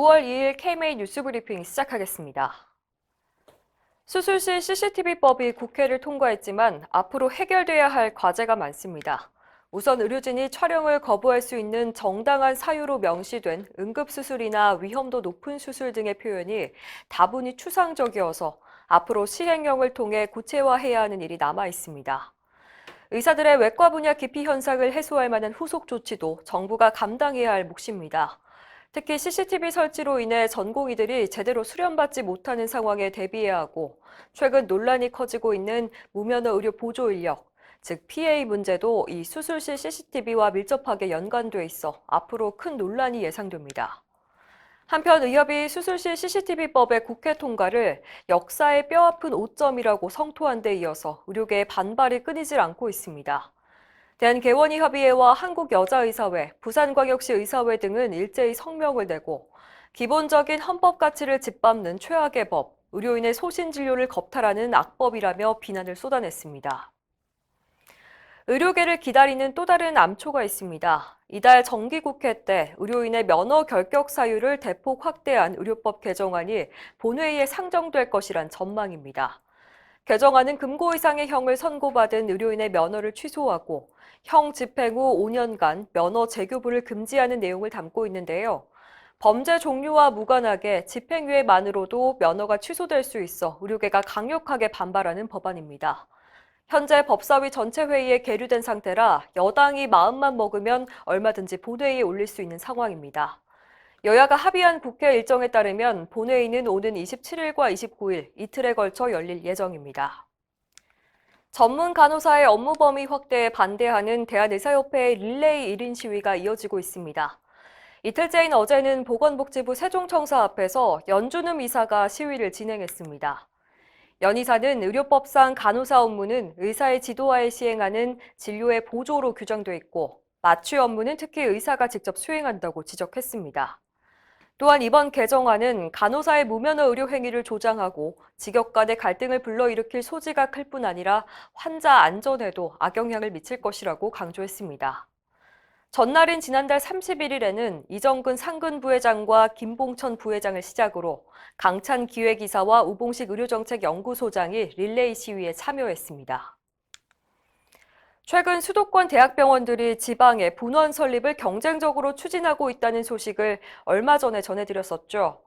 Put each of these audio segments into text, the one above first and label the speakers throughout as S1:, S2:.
S1: 9월 2일 KMA 뉴스 브리핑 시작하겠습니다. 수술실 CCTV법이 국회를 통과했지만 앞으로 해결돼야 할 과제가 많습니다. 우선 의료진이 촬영을 거부할 수 있는 정당한 사유로 명시된 응급수술이나 위험도 높은 수술 등의 표현이 다분히 추상적이어서 앞으로 시행령을 통해 구체화해야 하는 일이 남아 있습니다. 의사들의 외과 분야 기피 현상을 해소할 만한 후속 조치도 정부가 감당해야 할 몫입니다. 특히 CCTV 설치로 인해 전공의들이 제대로 수련받지 못하는 상황에 대비해야 하고 최근 논란이 커지고 있는 무면허 의료 보조 인력, 즉 PA 문제도 이 수술실 CCTV와 밀접하게 연관돼 있어 앞으로 큰 논란이 예상됩니다. 한편 의협이 수술실 CCTV법의 국회 통과를 역사의 뼈아픈 오점이라고 성토한 데 이어서 의료계의 반발이 끊이질 않고 있습니다. 대한개원의협의회와 한국여자의사회, 부산광역시 의사회 등은 일제히 성명을 내고 기본적인 헌법 가치를 짓밟는 최악의 법, 의료인의 소신 진료를 겁탈하는 악법이라며 비난을 쏟아냈습니다. 의료계를 기다리는 또 다른 암초가 있습니다. 이달 정기국회 때 의료인의 면허 결격 사유를 대폭 확대한 의료법 개정안이 본회의에 상정될 것이란 전망입니다. 개정안은 금고 이상의 형을 선고받은 의료인의 면허를 취소하고 형 집행 후 5년간 면허 재교부를 금지하는 내용을 담고 있는데요. 범죄 종류와 무관하게 집행유예만으로도 면허가 취소될 수 있어 의료계가 강력하게 반발하는 법안입니다. 현재 법사위 전체 회의에 계류된 상태라 여당이 마음만 먹으면 얼마든지 본회의에 올릴 수 있는 상황입니다. 여야가 합의한 국회 일정에 따르면 본회의는 오는 27일과 29일 이틀에 걸쳐 열릴 예정입니다. 전문 간호사의 업무 범위 확대에 반대하는 대한의사협회의 릴레이 1인 시위가 이어지고 있습니다. 이틀째인 어제는 보건복지부 세종청사 앞에서 연준음 이사가 시위를 진행했습니다. 연 이사는 의료법상 간호사 업무는 의사의 지도하에 시행하는 진료의 보조로 규정돼 있고 마취 업무는 특히 의사가 직접 수행한다고 지적했습니다. 또한 이번 개정안은 간호사의 무면허 의료 행위를 조장하고 직역 간의 갈등을 불러일으킬 소지가 클 뿐 아니라 환자 안전에도 악영향을 미칠 것이라고 강조했습니다. 전날인 지난달 31일에는 이정근 상근 부회장과 김봉천 부회장을 시작으로 강찬 기획이사와 우봉식 의료정책연구소장이 릴레이 시위에 참여했습니다. 최근 수도권 대학병원들이 지방의 분원 설립을 경쟁적으로 추진하고 있다는 소식을 얼마 전에 전해드렸었죠.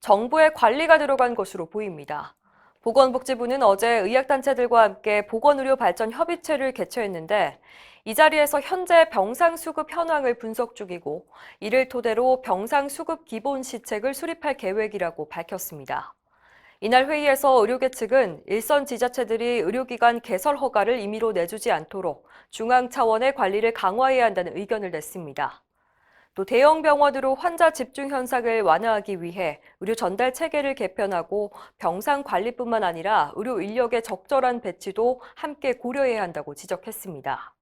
S1: 정부의 관리가 들어간 것으로 보입니다. 보건복지부는 어제 의학단체들과 함께 보건의료 발전 협의체를 개최했는데 이 자리에서 현재 병상 수급 현황을 분석 중이고 이를 토대로 병상 수급 기본 시책을 수립할 계획이라고 밝혔습니다. 이날 회의에서 의료계 측은 일선 지자체들이 의료기관 개설 허가를 임의로 내주지 않도록 중앙 차원의 관리를 강화해야 한다는 의견을 냈습니다. 또 대형 병원으로 환자 집중 현상을 완화하기 위해 의료 전달 체계를 개편하고 병상 관리뿐만 아니라 의료 인력의 적절한 배치도 함께 고려해야 한다고 지적했습니다.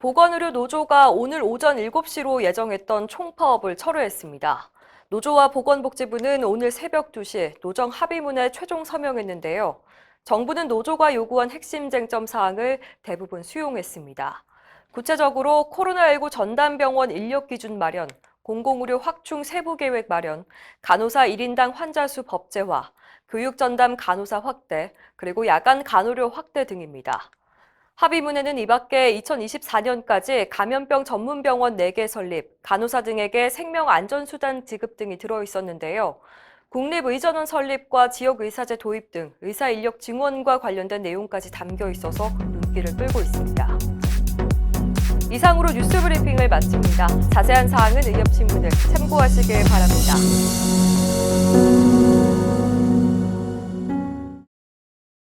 S1: 보건의료 노조가 오늘 오전 7시로 예정했던 총파업을 철회했습니다. 노조와 보건복지부는 오늘 새벽 2시 노정 합의문에 최종 서명했는데요. 정부는 노조가 요구한 핵심 쟁점 사항을 대부분 수용했습니다. 구체적으로 코로나19 전담병원 인력 기준 마련, 공공의료 확충 세부 계획 마련, 간호사 1인당 환자 수 법제화, 교육 전담 간호사 확대, 그리고 야간 간호료 확대 등입니다. 합의문에는 이 밖에 2024년까지 감염병 전문병원 4개 설립, 간호사 등에게 생명안전수단 지급 등이 들어 있었는데요. 국립의전원 설립과 지역의사제 도입 등 의사 인력 증원과 관련된 내용까지 담겨 있어서 눈길을 끌고 있습니다. 이상으로 뉴스 브리핑을 마칩니다. 자세한 사항은 의협신문을 참고하시길 바랍니다.